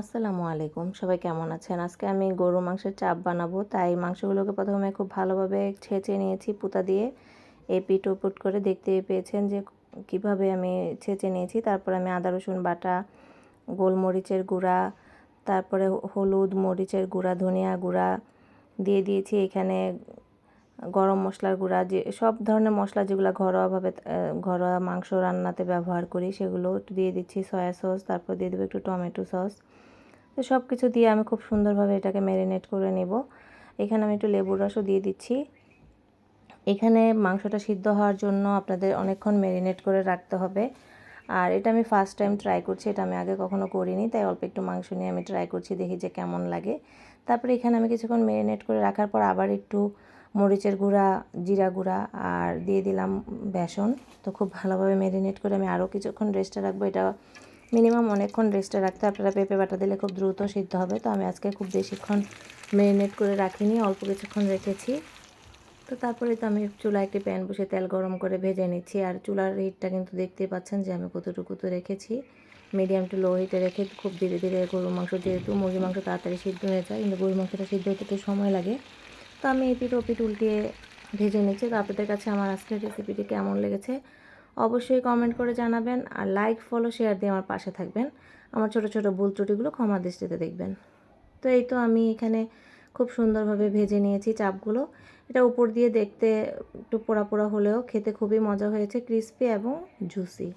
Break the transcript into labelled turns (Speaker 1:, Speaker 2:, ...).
Speaker 1: আসসালামু আলাইকুম। সবাই কেমন আছেন? আজকে আমি গরু মাংসের চাপ বানাবো। তাই মাংসগুলোকে প্রথমে খুব ভালোভাবে ছেঁচে নিয়েছি পুতা দিয়ে। এপিট ওপুট করে দেখতে পেয়েছেন যে কীভাবে আমি ছেঁচে নিয়েছি। তারপর আমি আদা, রসুন বাটা, গোলমরিচের গুঁড়া, তারপরে হলুদ মরিচের গুঁড়া, ধনিয়া গুঁড়া দিয়ে দিয়েছি। এখানে গরম মশলার গুঁড়া, যে সব ধরনের মশলা যেগুলো ঘরোয়াভাবে ঘরোয়া মাংস রান্নাতে ব্যবহার করি, সেগুলো একটু দিয়ে দিচ্ছি। সয়া সস, তারপর দিয়ে দেবো একটু টমেটো সস। তো সব কিছু দিয়ে আমি খুব সুন্দরভাবে এটাকে ম্যারিনেট করে নেব। এখানে আমি একটু লেবুর রসও দিয়ে দিচ্ছি। এখানে মাংসটা সিদ্ধ হওয়ার জন্য আপনাদের অনেকক্ষণ ম্যারিনেট করে রাখতে হবে। আর এটা আমি ফার্স্ট টাইম ট্রাই করছি, এটা আমি আগে কখনো করিনি, তাই অল্প একটু মাংস নিয়ে আমি ট্রাই করছি, দেখি যে কেমন লাগে। তারপরে এখানে আমি কিছুক্ষণ ম্যারিনেট করে রাখার পর আবার একটু মরিচের গুঁড়া, জিরা গুঁড়া আর দিয়ে দিলাম বেসন। তো খুব ভালোভাবে ম্যারিনেট করে আমি আরও কিছুক্ষণ রেস্টে রাখব। এটা মিনিমাম অনেকক্ষণ রেস্টে রাখতে আপনারা পেঁপে বাটা দিলে খুব দ্রুত সিদ্ধ হবে। তো আমি আজকে খুব বেশিক্ষণ ম্যারিনেট করে রাখিনি, অল্প কিছুক্ষণ রেখেছি। তো তারপরে তো আমি চুলা একটি প্যান বসে তেল গরম করে ভেজে নিচ্ছি। আর চুলার হিটটা কিন্তু দেখতেই পাচ্ছেন যে আমি কতটুকু তো রেখেছি। মিডিয়াম টু লো হিটে রেখে খুব ধীরে ধীরে গরুর মাংস, যেহেতু মুরগির মাংস তাড়াতাড়ি সিদ্ধ হয়ে যায়, কিন্তু গরুর মাংসটা সিদ্ধ হতে সময় লাগে। তো আমি এপিট ওপিট উল্টিয়ে ভেজে নিচ্ছি। তো আপনাদের কাছে আমার আজকের রেসিপিটি কেমন লেগেছে অবশ্যই কমেন্ট করে জানাবেন আর লাইক ফলো শেয়ার দিয়ে আমার পাশে থাকবেন। আমার ছোট ছোট ভুল ত্রুটিগুলো ক্ষমা দৃষ্টিতে দেখবেন। তো এই তো আমি এখানে খুব সুন্দরভাবে ভেজে নিয়েছি চাপগুলো। এটা উপর দিয়ে দেখতে একটু পোড়া পোড়া হলেও খেতে খুবই মজা হয়েছে ক্রিস্পি এবং জুসি